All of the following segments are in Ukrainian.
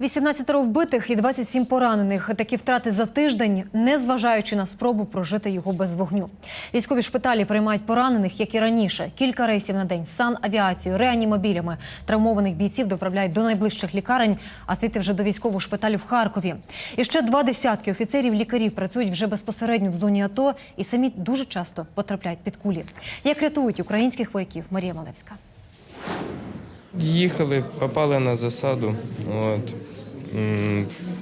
18 вбитих і 27 поранених. Такі втрати за тиждень, незважаючи на спробу прожити його без вогню. Військові шпиталі приймають поранених, як і раніше. Кілька рейсів на день з санавіацією, реанімобілями. Травмованих бійців доправляють до найближчих лікарень, а світи вже до військового шпиталю в Харкові. І ще два десятки офіцерів-лікарів працюють вже безпосередньо в зоні АТО і самі дуже часто потрапляють під кулі. Як рятують українських вояків Марія Малевська. Їхали, попали на засаду. От.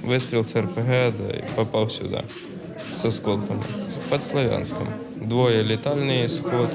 Вистріл з РПГ да, і попав сюди з осколками. Під Слов'янськом. Двоє літальний ісход.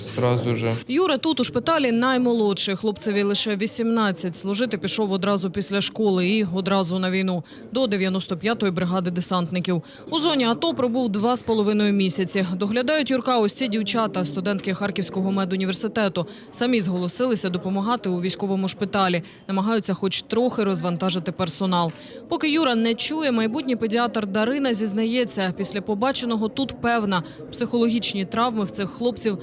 Сразу же. Юра тут у шпиталі наймолодший. Хлопцеві лише 18. Служити пішов одразу після школи і одразу на війну до 95-ї бригади десантників. У зоні АТО пробув два з половиною місяці. Доглядають Юрка ось ці дівчата, студентки Харківського медуніверситету. Самі зголосилися допомагати у військовому шпиталі. Намагаються хоч трохи розвантажити персонал. Поки Юра не чує, майбутній педіатр Дарина зізнається, після побаченого тут певна психологічні травми в цих хлопців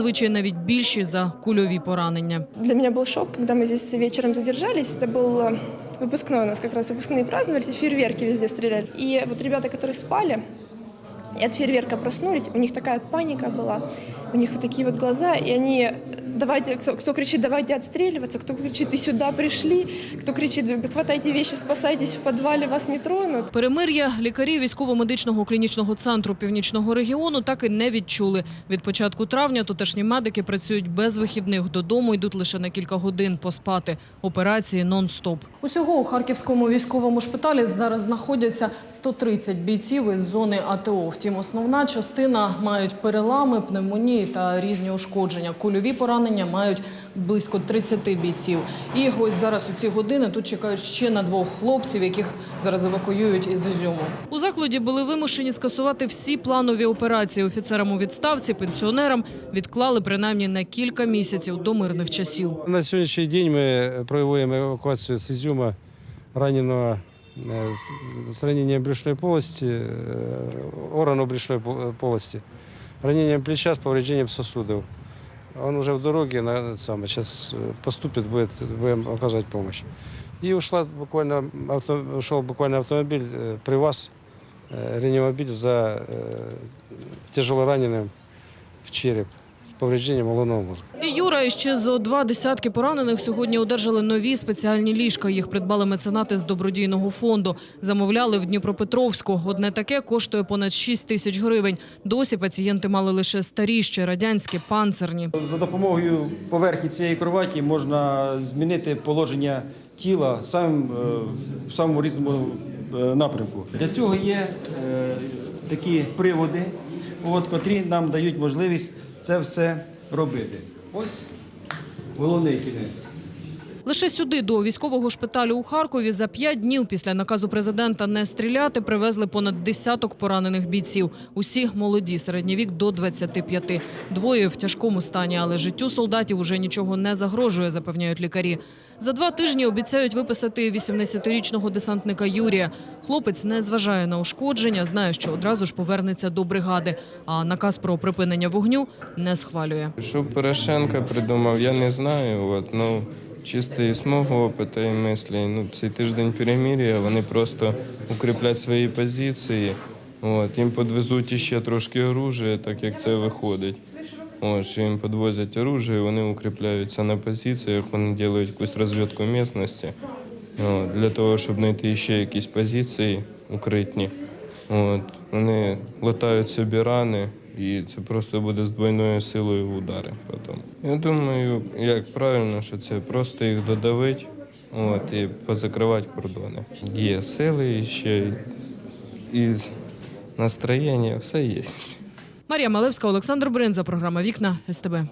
зазвичай навіть більші за кульові поранення. Для меня был шок, когда мы здесь вечером задержались. Это был э, выпускной у нас как раз выпускные праздновали, эти фейерверки везде стреляли. И вот ребята, которые спали, и от фейерверка проснулись, у них такая паника была, у них вот такие вот глаза, и они давайте, кто, кто кричит, давайте отстреливаться, кто кричит, и сюда пришли, кто кричит, хватайте вещи, спасайтесь в подвале, вас не тронут. Перемир'я лікарі військово-медичного клінічного центру північного регіону так і не відчули. Від початку травня тутешні медики працюють без вихідних. Додому йдуть лише на кілька годин поспати. Операції нон-стоп. Усього у Харківському військовому шпиталі зараз знаходяться 130 бійців із зони АТО. Втім, основна частина мають перелами, пневмонії та різні ушкодження. Кульові поранення мають близько 30 бійців. І ось зараз у ці години тут чекають ще на двох хлопців, яких зараз евакуюють із Ізюму. У закладі були вимушені скасувати всі планові операції. Офіцерам у відставці, пенсіонерам відклали принаймні на кілька місяців до мирних часів. На сьогоднішній день ми проводимо евакуацію з Ізюма раненого е, з- з брюшної полості, е, органу брюшної по- полості, раненням плеча з поврежденням сосудів. Он уже в дороге, на, саме, сейчас поступит, будет, будем оказывать помощь. И ушла буквально, авто, ушел буквально автомобиль, э, ПривАЗ, э, реанимобиль за э, тяжело раненым в череп головного мозга. І Юра і ще зо два десятки поранених сьогодні одержали нові спеціальні ліжка. Їх придбали меценати з добродійного фонду. Замовляли в Дніпропетровську. Одне таке коштує понад 6 тисяч гривень. Досі пацієнти мали лише старі, ще радянські, панцирні. За допомогою поверхні цієї кроваті можна змінити положення тіла сам, е, в самому різному е, напрямку. Для цього є е, такі приводи, от, котрі нам дають можливість це все робити. Ось головний кінець. Лише сюди, до військового шпиталю у Харкові, за п'ять днів після наказу президента не стріляти, привезли понад десяток поранених бійців. Усі молоді, середній вік до 25. Двоє в тяжкому стані, але життю солдатів уже нічого не загрожує, запевняють лікарі. За два тижні обіцяють виписати 18-річного десантника Юрія. Хлопець не зважає на ушкодження, знає, що одразу ж повернеться до бригади. А наказ про припинення вогню не схвалює. Що Порошенко придумав, я не знаю. От, ну, чисто із мого опиту і мислі. Ну, цей тиждень перемир'я, вони просто укріплять свої позиції. От, їм підвезуть іще трошки оружия, так як це виходить. От, що їм підвозять оружие, вони укріпляються на позиціях, вони роблять якусь розвідку місцевості. Для того, щоб знайти ще якісь позиції укритні. От, вони латають собі рани, і це просто буде з двойною силою удари. Потім. Я думаю, як правильно, що це просто їх додавить от, і позакривати кордони. Є сили ще і настроєння, все є. Марія Малевська, Олександр Бринза, програма Вікна СТБ.